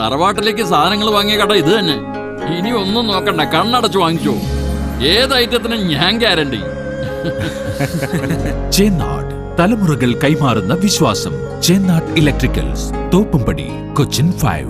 തറവാട്ടിലേക്ക് സാധനങ്ങൾ വാങ്ങിയ കട ഇത് തന്നെ. ഇനി ഒന്നും നോക്കണ്ട കണ്ണടച്ച് വാങ്ങിച്ചോ ഏത് ഐറ്റത്തിനും ഞാൻ ഗ്യാരണ്ടി ചേന്നാട് തലമുറകൾ കൈമാറുന്ന വിശ്വാസം. Chennad electricals Thoppumpady Cochin five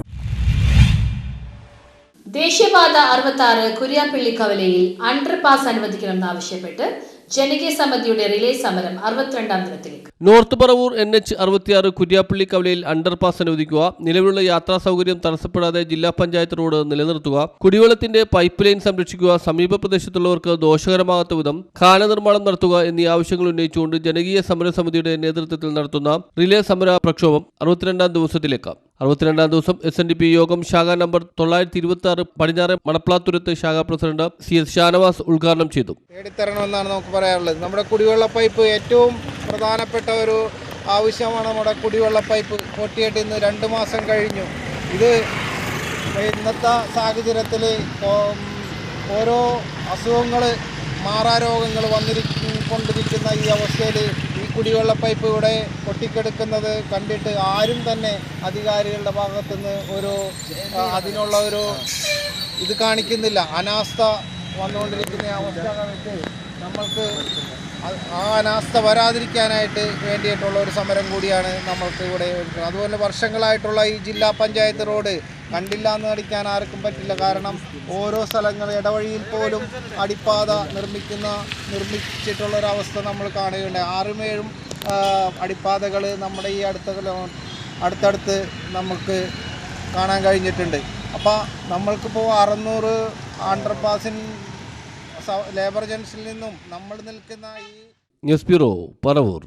ദേശീയപാത അറുപത്തി ആറ് കുര്യാപ്പള്ളി കവലയിൽ അണ്ടർപാസ് അനുവദിക്കണമെന്നാവശ്യപ്പെട്ട് ജനകീയ സമിതിയുടെ റിലേ സമരം അറുപത്തിരണ്ടാം ദിനത്തിലേക്ക്. നോർത്ത് പറവൂർ എൻ എച്ച് അറുപത്തിയാറ് കുര്യാപ്പള്ളി കവലയിൽ അണ്ടർപാസ് അനുവദിക്കുക നിലവിലുള്ള യാത്രാ സൗകര്യം തടസ്സപ്പെടാതെ ജില്ലാ പഞ്ചായത്ത് റോഡ് നിലനിർത്തുക കുടിവെള്ളത്തിന്റെ പൈപ്പ് ലൈൻ സംരക്ഷിക്കുക സമീപ പ്രദേശത്തുള്ളവർക്ക് ദോഷകരമാകാത്ത വിധം ഖാന നിർമ്മാണം നടത്തുക എന്നീ ആവശ്യങ്ങൾ ഉന്നയിച്ചുകൊണ്ട് ജനകീയ സമര സമിതിയുടെ നേതൃത്വത്തിൽ നടത്തുന്ന റിലേ സമര പ്രക്ഷോഭം അറുപത്തിരണ്ടാം ദിവസത്തിലേക്ക്. അറുപത്തിരണ്ടാം ദിവസം എസ് എൻ ഡി പി യോഗം ശാഖ നമ്പർ തൊള്ളായിരത്തി ഇരുപത്തി ആറ് പടിഞ്ഞാറ് മണപ്ലാത്തുരത്ത് ശാഖാ പ്രസിഡന്റ് സി എസ് ഷാനവാസ് ഉദ്ഘാടനം ചെയ്തു. നമുക്ക് പറയാനുള്ളത്. നമ്മുടെ കുടിവെള്ള പൈപ്പ് ഏറ്റവും പ്രധാനപ്പെട്ട ഒരു ആവശ്യമാണ് നമ്മുടെ കുടിവെള്ള പൈപ്പ്. പൊട്ടിയിട്ട് ഇന്ന് രണ്ട് മാസം കഴിഞ്ഞു. ഇത് ഇന്നത്തെ സാഹചര്യത്തിൽ ഓരോ അസുഖങ്ങൾ മാറാരോഗങ്ങൾ വന്നിരിക്കൊണ്ടിരിക്കുന്ന ഈ അവസ്ഥയിൽ ഈ കുടിവെള്ള പൈപ്പ് ഇവിടെ പൊട്ടിക്കെടുക്കുന്നത് കണ്ടിട്ട് ആരും തന്നെ അധികാരികളുടെ ഭാഗത്തുനിന്ന് ഒരു അതിനുള്ള ഒരു ഇത് കാണിക്കുന്നില്ല. അനാസ്ഥ വന്നുകൊണ്ടിരിക്കുന്ന അവസ്ഥ നമ്മൾക്ക് ആ അനാസ്ഥ വരാതിരിക്കാനായിട്ട് വേണ്ടിയിട്ടുള്ള ഒരു സമരം കൂടിയാണ് നമ്മൾക്ക് ഇവിടെ അതുപോലെ വർഷങ്ങളായിട്ടുള്ള ഈ ജില്ലാ പഞ്ചായത്ത് റോഡ് കണ്ടില്ല എന്ന് നടിക്കാൻ ആർക്കും പറ്റില്ല. കാരണം ഓരോ സ്ഥലങ്ങൾ ഇടവഴിയിൽ പോലും അടിപ്പാത നിർമ്മിക്കുന്ന നിർമ്മിച്ചിട്ടുള്ള ഒരു അവസ്ഥ നമ്മൾ കാണുകയുണ്ട് ആറും ഏഴും അടിപ്പാതകൾ നമ്മുടെ ഈ അടുത്ത അടുത്തടുത്ത് നമുക്ക് കാണാൻ കഴിഞ്ഞിട്ടുണ്ട്. അപ്പോൾ നമ്മൾക്കിപ്പോൾ അറുന്നൂറ് അണ്ടർപാസിൻ ലേബർ ജംഗ്ഷനിൽ നിന്നും നമ്മൾ നിൽക്കുന്ന ഈ ന്യൂസ് ബ്യൂറോ പറവൂർ.